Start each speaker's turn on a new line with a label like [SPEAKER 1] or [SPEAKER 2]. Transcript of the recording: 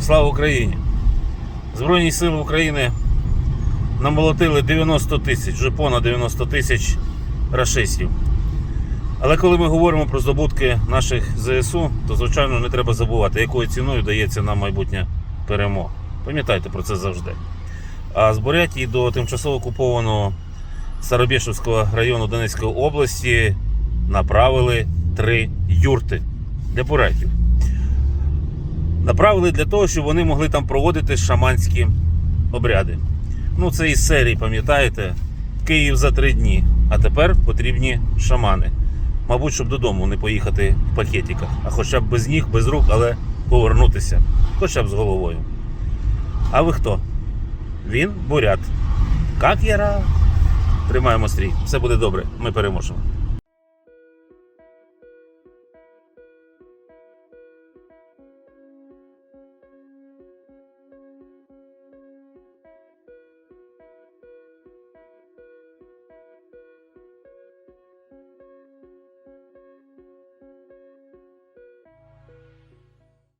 [SPEAKER 1] Слава Україні! Збройні сили України намолотили 90 тисяч, вже понад 90 тисяч рашистів. Але коли ми говоримо про здобутки наших ЗСУ, то звичайно не треба забувати, якою ціною дається нам майбутня перемога. Пам'ятайте про це завжди. А з Бурятії до тимчасово окупованого Старобєшевського району Донецької області направили три юрти для буратів. Направили для того, щоб вони могли там проводити шаманські обряди. Ну, це із серії, пам'ятаєте, Київ за три дні. А тепер потрібні шамани. Мабуть, щоб додому не поїхати в пакетиках, а хоча б без ніг, без рук, але повернутися, хоча б з головою. А ви хто? Він бурят. Як я рад. Тримаємо стрій. Все буде добре. Ми переможемо.